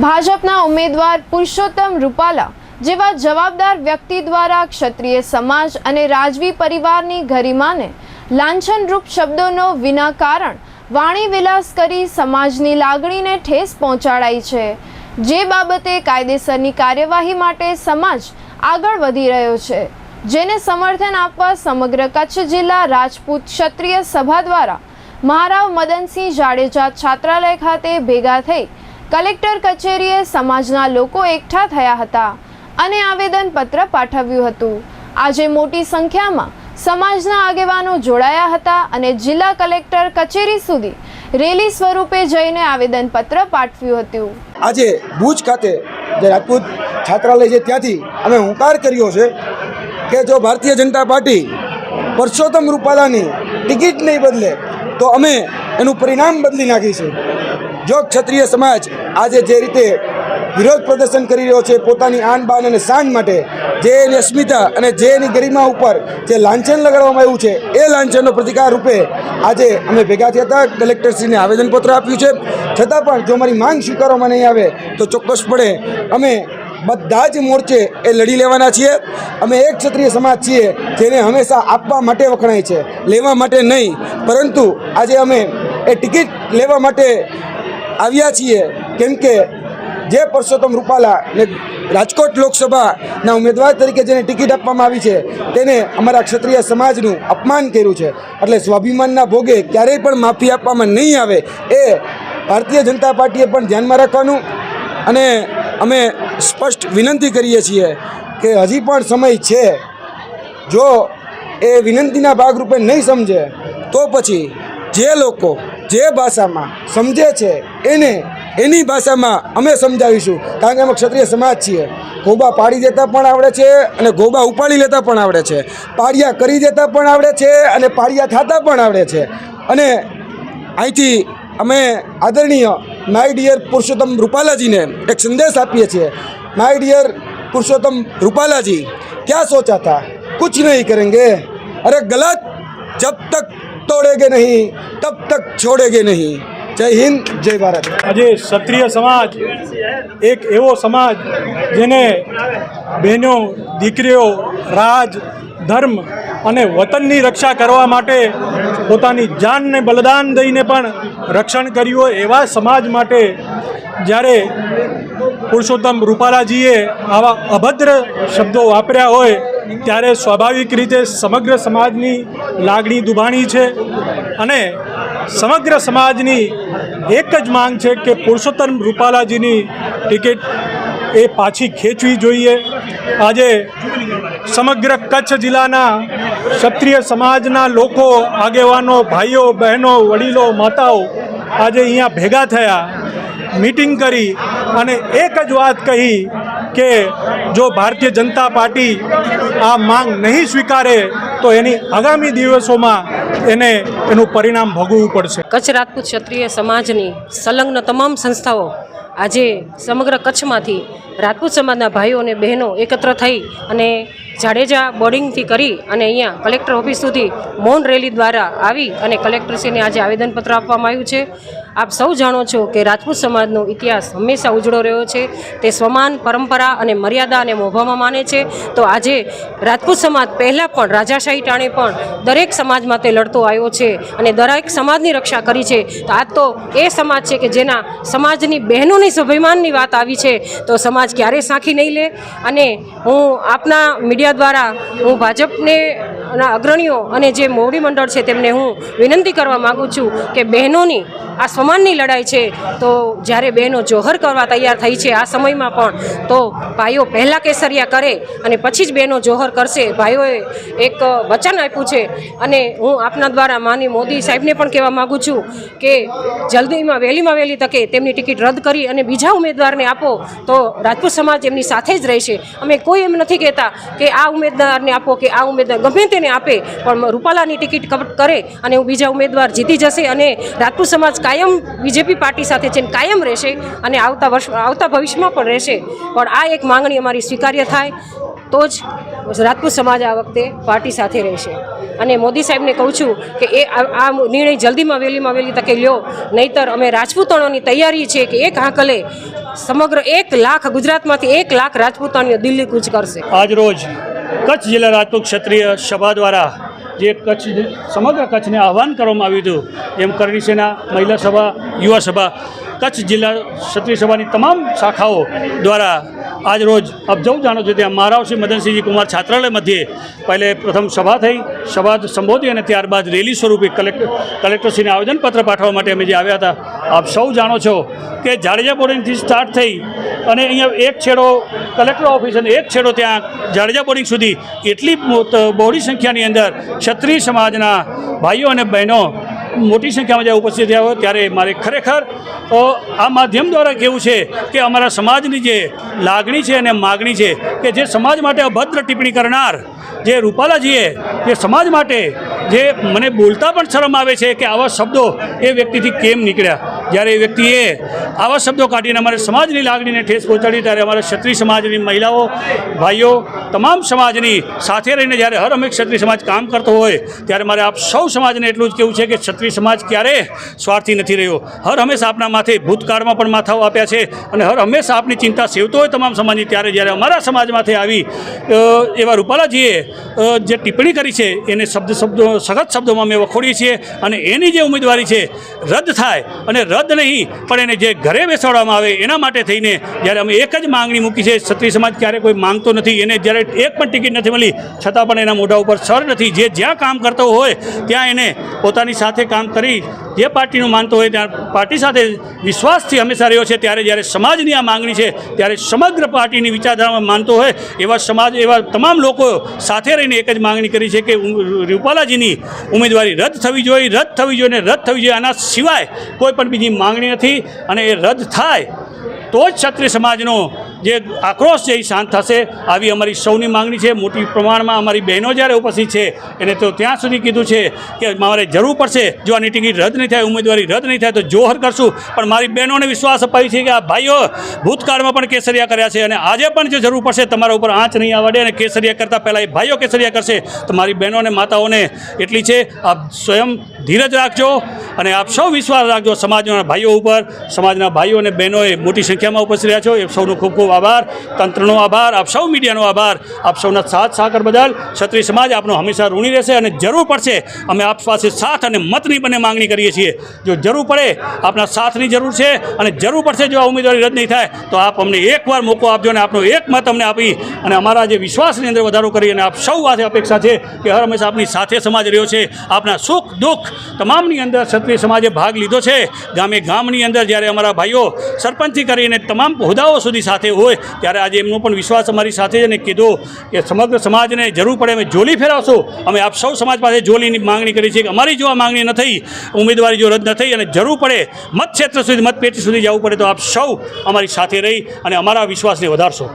ભાજપના ઉમેદવાર પુરુષોત્તમ રૂપાલા જેવા જવાબદાર વ્યક્તિ દ્વારા ક્ષત્રિય સમાજ અને રાજવી પરિવારની ગરિમાને લાંછનરૂપ શબ્દોનો વિના કારણ વાણી વિલાસ કરી સમાજની લાગણીને ઠેસ પહોંચાડાઈ છે. જે બાબતે કાયદેસરની કાર્યવાહી માટે સમાજ આગળ વધી રહ્યો છે. જેને સમર્થન આપવા સમગ્ર કચ્છ જિલ્લા રાજપૂત ક્ષત્રિય સભા દ્વારા મહારાવ મદનસિંહ જાડેજા છાત્રાલય ખાતે ભેગા થઈ કલેક્ટર કચેરીએ સમાજના લોકો એકઠા થયા હતા અને આવેદનપત્ર પાઠવ્યું હતું. આજે મોટી સંખ્યામાં સમાજના આગેવાનો જોડાયા હતા અને જિલ્લા કલેક્ટર કચેરી સુધી રેલી સ્વરૂપે જઈને આવેદનપત્ર પાઠવ્યું હતું. આજે ભુજ ખાતે જે રાજપૂત છાત્રાલય છે ત્યાંથી અમે હુંકાર કર્યો છે કે જો ભારતીય જનતા પાર્ટી પરસોત્તમ રૂપાલાની ટિકિટ નહીં બદલે, તો અમે એનું પરિણામ બદલી નાખીશું. જો ક્ષત્રિય સમાજ આજે જે રીતે વિરોધ પ્રદર્શન કરી રહ્યો છે પોતાની આન બાન અને શાન માટે, જે એની અસ્મિતા અને જે એની ગરિમા ઉપર જે લાંછન લગાડવામાં આવ્યું છે, એ લાંછનનો પ્રતિકાર રૂપે આજે અમે ભેગા થયા હતા. કલેક્ટરશ્રીને આવેદનપત્ર આપ્યું છે. છતાં પણ જો અમારી માંગ સ્વીકારવામાં નહીં આવે, તો ચોક્કસપણે અમે બધા જ મોરચે એ લડી લેવાના છીએ. અમે એક ક્ષત્રિય સમાજ છીએ જેને હંમેશા આપવા માટે વખણાય છે, લેવા માટે નહીં. પરંતુ આજે અમે એ ટિકિટ લેવા માટે આવ્યા છીએ. કેમ કે જે પરસોત્તમ રૂપાલા ને રાજકોટ લોકસભાના ઉમેદવાર તરીકે જેને ટિકિટ આપવામાં આવી છે, તેને અમારા ક્ષત્રિય સમાજનું અપમાન કર્યું છે. એટલે સ્વાભિમાનના ભોગે ક્યારેય પણ માફી આપવામાં નહીં આવે એ ભારતીય જનતા પાર્ટીએ પણ ધ્યાનમાં રાખવાનું અને અમે સ્પષ્ટ વિનંતી કરીએ છીએ કે હજી પણ સમય છે. જો એ વિનંતીના ભાગરૂપે નહીં સમજે, તો પછી જે લોકો જે ભાષામાં સમજે છે, એને એની ભાષામાં અમે સમજાવીશું. કારણ કે અમે ક્ષત્રિય સમાજ છીએ. ગોબા પાડી દેતા પણ આવડે છે અને ગોબા ઉપાડી લેતા પણ આવડે છે. પાડિયા કરી દેતા પણ આવડે છે અને પાળિયા થતા પણ આવડે છે. અને અહીંથી અમે આદરણીય માય ડિયર પુરુષોત્તમ રૂપાલાજીને એક સંદેશ આપીએ છીએ. માય ડિયર પુરુષોત્તમ રૂપાલાજી, ક્યાં સોચા હતા કુછ નહીં કરેંગે. અરે ગલત, જબ તક તોડેગે નહીં, તબ તક છોડેગે નહીં. જય હિન્દ, જય ભારત. આજે ક્ષત્રિય સમાજ એક એવો સમાજ જેને બહેનો, દીકરીઓ, રાજ, ધર્મ અને વતનની રક્ષા કરવા માટે પોતાની જાનને બલિદાન દઈને પણ રક્ષણ કર્યું હોય એવા સમાજ માટે જ્યારે પુરુષોત્તમ રૂપાલાજીએ આવા અભદ્ર શબ્દો વાપર્યા હોય ત્યારે સ્વાભાવિક રીતે સમગ્ર સમાજની લાગણી દુભાણી છે અને સમગ્ર સમાજની એક જ માંગ છે કે પુરુષોત્તમ રૂપાલાજીની ટિકિટ એ પાછી ખેંચવી જોઈએ. આજે સમગ્ર કચ્છ જિલ્લાના ક્ષત્રિય સમાજના લોકો, આગેવાનો, ભાઈઓ, બહેનો, વડીલો, માતાઓ આજે અહીંયા ભેગા થયા, મીટિંગ કરી અને એક જ વાત કહી કે જો ભારતીય જનતા પાર્ટી આ માંગ નહીં સ્વીકારે, તો એની આગામી દિવસોમાં એને એનું પરિણામ ભોગવવું પડશે. કચ્છ રાજપૂત ક્ષત્રિય સમાજની સંલગ્ન તમામ સંસ્થાઓ આજે સમગ્ર કચ્છમાંથી રાજપૂત સમાજના ભાઈઓ અને બહેનો એકત્ર થઈ અને જાડેજા બોર્ડિંગથી કરી અને અહીંયા કલેક્ટર ઓફિસ સુધી મૌન રેલી દ્વારા આવી અને કલેક્ટરશ્રીને આજે આવેદનપત્ર આપવામાં આવ્યું છે. આપ સૌ જાણો છો કે રાજપૂત સમાજનો ઇતિહાસ હંમેશા ઉજળો રહ્યો છે. તે સ્વમાન પરંપરા અને મર્યાદા અને મોભામાં માને છે. તો આજે રાજપૂત સમાજ પહેલાં પણ, રાજાશાહી ટાણે પણ દરેક સમાજ માટે લડતો આવ્યો છે અને દરેક સમાજની રક્ષા કરી છે. તો આજ તો એ સમાજ છે કે જેના સમાજની બહેનોની સ્વાભિમાનની વાત આવી છે. તો સમાજ ક્યારેય સાંખી નહીં લે. અને હું આપના મીડિયા દ્વારા હું ભાજપને ના, અગ્રણીઓ અને જે મોવડી મંડળ છે તેમને હું વિનંતી કરવા માગું છું કે બહેનોની આ સમાનની લડાઈ છે. તો જ્યારે બહેનો જોહર કરવા તૈયાર થઈ છે આ સમયમાં પણ, તો ભાઈઓ પહેલાં કેસરિયા કરે અને પછી જ બહેનો જોહર કરશે. ભાઈઓએ એક વચન આપ્યું છે અને હું આપના દ્વારા માની મોદી સાહેબને પણ કહેવા માગું છું કે જલ્દીમાં, વહેલીમાં વહેલી તકે તેમની ટિકિટ રદ કરી અને બીજા ઉમેદવારને આપો, તો રાજપૂત સમાજ એમની સાથે જ રહેશે. અમે કોઈ એમ નથી કહેતા કે આ ઉમેદવારને આપો કે આ ઉમેદવાર, ગમે તેને આપે, પણ રૂપાલાની ટિકિટ કરે અને બીજા ઉમેદવાર જીતી જશે અને રાજપૂત સમાજ કાયમ બીજેપી પાર્ટી સાથે છે ને કાયમ રહેશે અને આવતા વર્ષ, આવતા ભવિષ્યમાં પણ રહેશે. પણ આ એક માંગણી અમારી સ્વીકાર્ય થાય તો જ રાજપૂત સમાજ આ વખતે પાર્ટી સાથે રહેશે. અને મોદી સાહેબને કહું છું કે એ આ આ નિર્ણય જલ્દીમાં વહેલીમાં વહેલી તકે લ્યો, નહીતર અમે રાજપૂતાણોની તૈયારી છે કે એક હાંકલે સમગ્ર એક લાખ ગુજરાતમાંથી એક લાખ રાજપૂતાણીઓ દિલ્હી કૂચ કરશે. આજ રોજ કચ્છ જિલ્લા રાજપૂત ક્ષત્રિય સભા દ્વારા જે કચ્છ સમગ્ર કચ્છને આહવાન કરવામાં આવ્યું હતું, એમ કરણી સેના, મહિલા સભા, યુવા સભા, કચ્છ જિલ્લા ક્ષત્રિય સભાની તમામ શાખાઓ દ્વારા આજ રોજ આપ જાણો છો ત્યાં મહારાવ શ્રી મદનસિંહજી કુમાર છાત્રાલય મધ્યે પહેલે પ્રથમ સભા થઈ, સભા સંબોધી અને ત્યારબાદ રેલી સ્વરૂપે કલેક્ટર કલેક્ટરશ્રીને આવેદનપત્ર પાઠવવા માટે અમે જે આવ્યા હતા, આપ સૌ જાણો છો કે જાડેજા બોર્ડિંગથી સ્ટાર્ટ થઈ અને અહીંયા એક છેડો કલેક્ટર ઓફિસ અને એક છેડો ત્યાં જાડેજા બોર્ડિંગ સુધી એટલી બહોળી સંખ્યાની અંદર ક્ષત્રિય સમાજના ભાઈઓ અને બહેનો મોટી સંખ્યામાં જ્યારે ઉપસ્થિત થયા હોય ત્યારે મારે ખરેખર આ માધ્યમ દ્વારા કહેવું છે કે અમારા સમાજની જે લાગણી છે અને માગણી છે કે જે સમાજ માટે અભદ્ર ટિપ્પણી કરનાર જે રૂપાલાજીએ, જે સમાજ માટે જે મને બોલતા પણ શરમ આવે છે કે આવા શબ્દો એ વ્યક્તિથી કેમ નીકળ્યા? જ્યારે એ વ્યક્તિએ આવા શબ્દો કાઢીને અમારે સમાજની લાગણીને ઠેસ પહોંચાડી ત્યારે અમારા ક્ષત્રિય સમાજની મહિલાઓ, ભાઈઓ, તમામ સમાજની સાથે રહીને જ્યારે હર હંમેશ ક્ષત્રિય સમાજ કામ કરતો હોય, ત્યારે મારે આપ સૌ સમાજને એટલું જ કહેવું છે કે ક્ષત્રિય સમાજ ક્યારે સ્વાર્થી નથી રહ્યો. હર હંમેશા આપના માથે ભૂતકાળમાં પણ માથાઓ આપ્યા છે અને હર હંમેશા આપની ચિંતા સેવતો હોય તમામ સમાજની ત્યારે જ્યારે અમારા સમાજમાંથી આવી એવા રૂપાલાજીએ જે ટિપ્પણી કરી છે, એને શબ્દ શબ્દો, સખત શબ્દોમાં અમે વખોડીએ છીએ અને એની જે ઉમેદવારી છે, રદ થાય અને રદ નહીં, પણ એને જે ઘરે બેસાડવામાં આવે એના માટે થઈને જ્યારે અમે એક જ માંગણી મૂકી છે, ક્ષત્રિય સમાજ ક્યારે કોઈ માંગતો નથી. એને જ્યારે એક પણ ટિકિટ નથી મળી, છતાં પણ એના મોઢા ઉપર સર નથી. જે જ્યાં કામ કરતો હોય, ત્યાં એને પોતાની સાથે કામ કરી જે પાર્ટીનું માનતો હોય ત્યાં પાર્ટી સાથે વિશ્વાસથી હંમેશા રહ્યો છે. ત્યારે જ્યારે સમાજની આ માંગણી છે, ત્યારે સમગ્ર પાર્ટીની વિચારધારામાં માનતો હોય એવા સમાજ, એવા તમામ લોકો સાથે રહીને એક જ માંગણી કરી છે કે રૂપાલાજીની ઉમેદવારી રદ થવી જોઈએ, રદ થવી જોઈએ અને રદ થવી જોઈએ. આના સિવાય કોઈ પણ બીજી માંગણી નથી અને એ રદ થાય તો જ ક્ષત્રિય સમાજનો જે આક્રોશ છે એ શાંત થશે આવી અમારી સૌની માંગણી છે. મોટી પ્રમાણમાં અમારી બહેનો જ્યારે ઉપસ્થિત છે, એને તો ત્યાં સુધી કીધું છે કે મારે જરૂર પડશે, જો આની ટિકિટ રદ નહીં થાય, ઉમેદવારી રદ નહીં થાય તો જોહર કરશું. પણ મારી બહેનોને વિશ્વાસ અપાવી છે કે આ ભાઈઓ ભૂતકાળમાં પણ કેસરિયા કર્યા છે અને આજે પણ જો જરૂર પડશે તમારા ઉપર આંચ નહીં આવડે અને કેસરિયા કરતાં પહેલાં એ ભાઈઓ કેસરિયા કરશે, તો મારી બહેનો અને માતાઓને એટલી છે. આપ સ્વયં ધીરજ રાખજો અને આપ સૌ વિશ્વાસ રાખજો સમાજના ભાઈઓ ઉપર. સમાજના ભાઈઓ અને બહેનોએ મોટી સંખ્યામાં ઉપસ્થિત રહ્યા છો. એ સૌનો ખૂબ ખૂબ આભાર, તંત્રનો આભાર, આપ સૌ મીડિયાનો આભાર. આપ સૌના સાથ સાકર બદલ ક્ષત્રિય સમાજ આપનો હંમેશા ઋણી રહેશે અને જરૂર પડશે અમે આપ પાસે સાથ અને મતની બંને માંગણી કરીએ છીએ. જો જરૂર પડે, આપના સાથની જરૂર છે અને જરૂર પડશે જો આ ઉમેદવારી રદ નહીં થાય, તો આપ અમને એકવાર મોકો આપજો અને આપનો એક મત અમને આપી અને અમારા જે વિશ્વાસની અંદર વધારો કરી અને આપ સૌ પાસે અપેક્ષા છે કે હર હંમેશા આપની સાથે સમાજ રહ્યો છે. આપના સુખ, દુઃખ તમામની અંદર ક્ષત્રિય સમાજે ભાગ લીધો છે. ગામે ગામની અંદર જ્યારે અમારા ભાઈઓ સરપંચથી કરીને તમામ હોદ્દાઓ સુધી સાથે હોય ત્યારે આજે એમનો પણ વિશ્વાસ અમારી સાથે છે અને કીધું કે સમગ્ર સમાજને જરૂર પડે અમે જોલી ફેરવશો. અમે આપ સૌ સમાજ પાસે જોલીની માંગણી કરી છે કે અમારી જો આ માંગણી ન થઈ, ઉમેદવારી જો રદ ન થઈ અને જરૂર પડે મતક્ષેત્ર સુધી, મતપેટી સુધી જવું પડે તો આપ સૌ અમારી સાથે રહી અને અમારા વિશ્વાસને વધારશો.